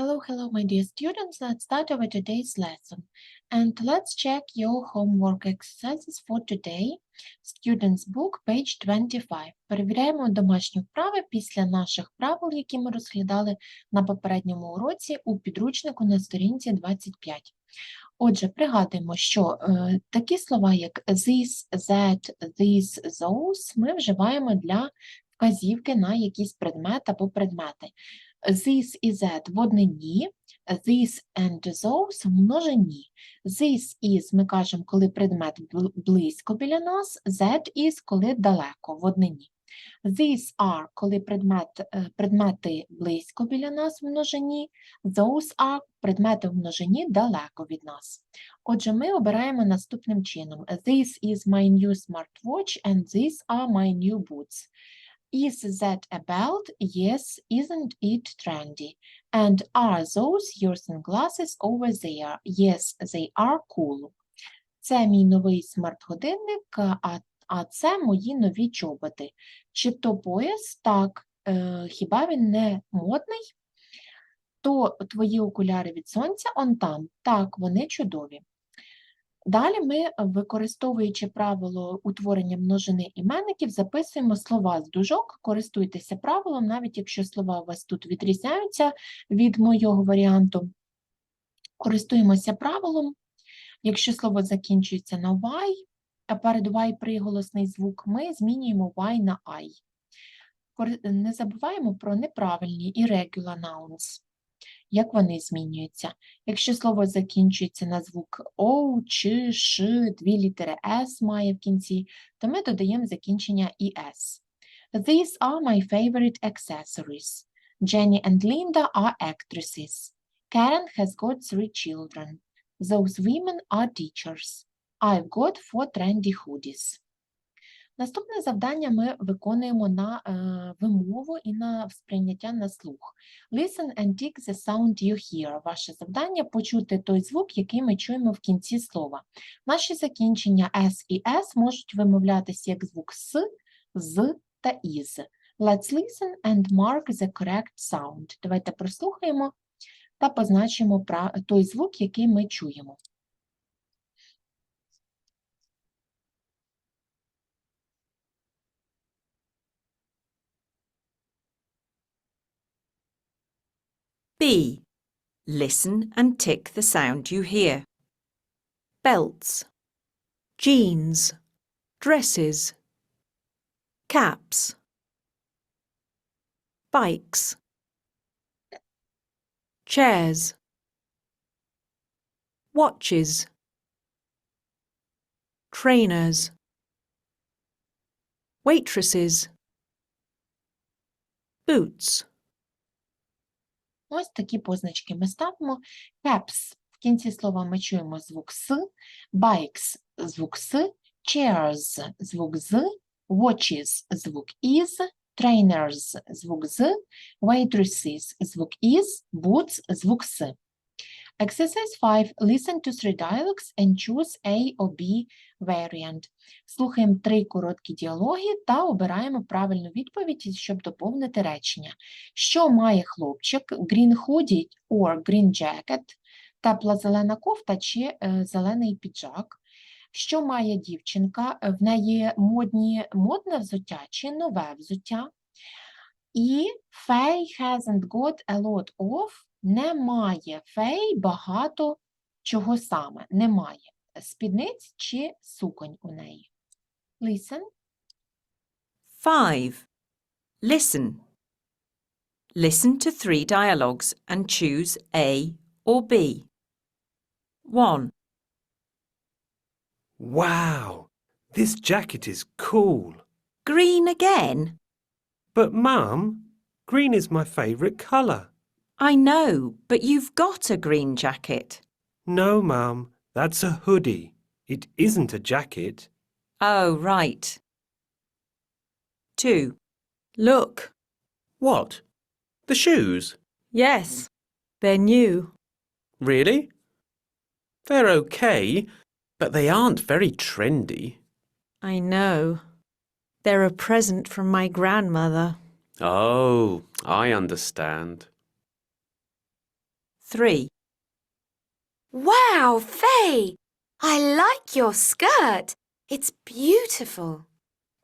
Hello, hello, my dear students. Let's start our today's lesson. And let's check your homework exercises for today. Students book, page 25. Перевіряємо домашні вправи після наших правил, які ми розглядали на попередньому уроці у підручнику на сторінці 25. Отже, пригадуємо, що е, такі слова, як this, that, this, those, ми вживаємо для вказівки на якийсь предмет або предмети. This і that в однині, this and those в множині. This is ми кажемо, коли предмет близько біля нас, that is, коли далеко в однині. These are, коли предмет, е, предмети близько біля нас в множині, those are предмети в множині далеко від нас. Отже, ми обираємо наступним чином. This is my new smartwatch and these are my new boots. Is that a belt? Yes. Isn't it trendy? And are those your sunglasses over there? Yes, they are cool. Це мій новий смарт-годинник, а, а це мої нові чоботи. Чи то пояс? Так. Е, хіба він не модний? То твої окуляри від сонця он там. Так, вони чудові. Далі ми, е, використовуючи правило утворення множини іменників, записуємо слова з дужок. Користуйтеся правилом, навіть якщо слова у вас тут відрізняються від моєго варіанту. Користуємося правилом. Якщо слово закінчується на y, а перед y приголосний звук, ми змінюємо y на I. Не забуваємо про неправильні irregular nouns як вони змінюються. Якщо слово закінчується на звук о, чи, ш, дві літери с має в кінці, то ми додаємо закінчення «іс». These are my favorite accessories. Jenny and Linda are actresses. Karen has got three children. Those women are teachers. I've got four trendy hoodies. Наступне завдання ми виконуємо на е, вимову і на сприйняття на слух. Listen and tick the sound you hear. Ваше завдання почути той звук, який ми чуємо в кінці слова. Наші закінчення S і S можуть вимовлятися як звук С, з та із. Let's listen and mark the correct sound. Давайте прослухаємо та позначимо той звук, який ми чуємо. B. Listen and tick the sound you hear. Belts, jeans, dresses, caps, bikes, chairs, watches, trainers, waitresses, boots. Ось такі позначки ми ставимо. Caps в кінці слова ми чуємо звук С, bikes – звук С, chairs – звук З, watches – звук Із, trainers – звук З, waitresses – звук Із, boots – звук С. Exercise 5. Listen to three dialogues and choose A or B variant. Слухаємо три короткі діалоги та обираємо правильну відповідь, щоб доповнити речення. Що має хлопчик? Green hoodie or green jacket, тепла зелена кофта чи е, зелений піджак. Що має дівчинка? В неї модні, модне взуття чи нове взуття. І Faye hasn't got a lot of, немає Фей багато чого саме, немає спідниць чи суконь у неї. Listen. 5. Listen. Listen to three dialogues and choose A or B. 1, Wow, this jacket is cool. Green again? But, Mum, green is my favourite colour. I know, but you've got a green jacket. No, ma'am, that's a hoodie. It isn't a jacket. Oh, right. 2. Look. What? The shoes? Yes, they're new. Really? They're okay, but they aren't very trendy. I know. They're a present from my grandmother. Oh, I understand. 3. Wow, Faye! I like your skirt. It's beautiful.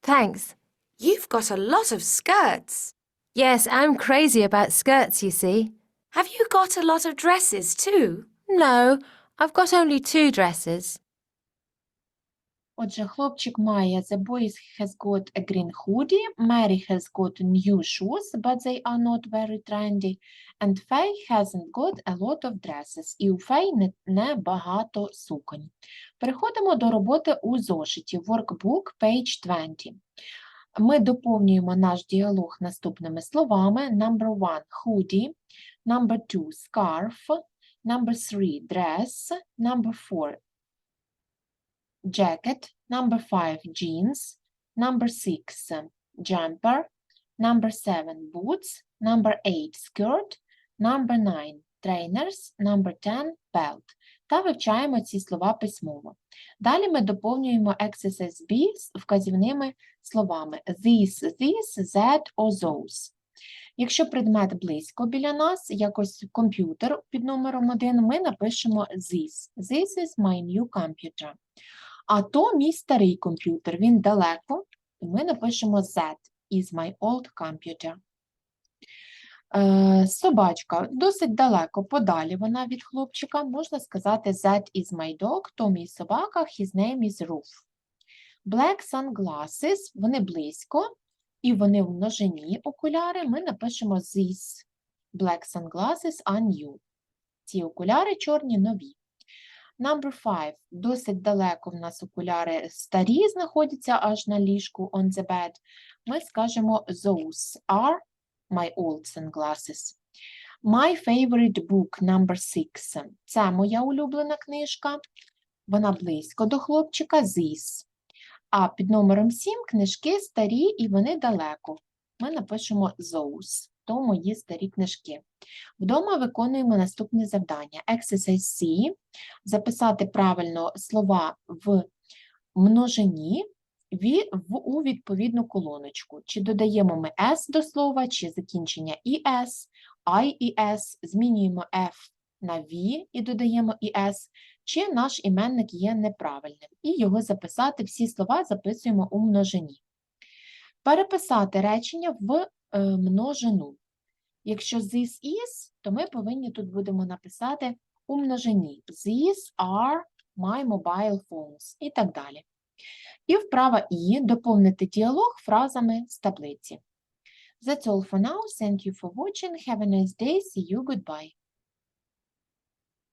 Thanks. You've got a lot of skirts. Yes, I'm crazy about skirts, you see. Have you got a lot of dresses too? No, I've got only two dresses. Отже, хлопчик має The boy has got a green hoodie, Mary has got new shoes, but they are not very trendy, and Faye hasn't got a lot of dresses. І у Фей не, не багато суконь. Переходимо до роботи у зошиті. Workbook, page 20. Ми доповнюємо наш діалог наступними словами. Number one – hoodie, number two – scarf, number three – dress, number four jacket, number five, jeans, number six, um, jumper, number seven, boots, number eight, skirt, number nine, trainers, number ten, belt. Та вивчаємо ці слова письмово. Далі ми доповнюємо exercise B з вказівними словами this, this, that or those. Якщо предмет близько біля нас, якось комп'ютер під номером 1, ми напишемо this. This is my new computer. А то мій старий комп'ютер, він далеко, і ми напишемо that is my old computer. Е, собачка досить далеко, подалі вона від хлопчика. Можна сказати that is my dog, то мій собака, his name is Roof. Black sunglasses, вони близько, і вони в множині окуляри. Ми напишемо these black sunglasses are new. Ці окуляри чорні нові. Number five. Досить далеко в нас окуляри старі знаходяться аж на ліжку on the bed. Ми скажемо those are my old sunglasses. My favorite book number six. Це моя улюблена книжка. Вона близько до хлопчика this. А під номером 7 книжки старі і вони далеко. Ми напишемо those. То мої старі книжки. Вдома виконуємо наступне завдання. Exercise. Записати правильно слова в множині у відповідну колоночку. Чи додаємо ми S до слова, чи закінчення ES, IES, змінюємо F на V і додаємо ES, чи наш іменник є неправильним. І його записати, всі слова записуємо у множині. Переписати речення в множину. Якщо this is, то ми повинні тут будемо написати у множині. These are my mobile phones і так далі. І вправа І доповнити діалог фразами з таблиці. That's all for now. Thank you for watching. Have a nice day. See you. Goodbye.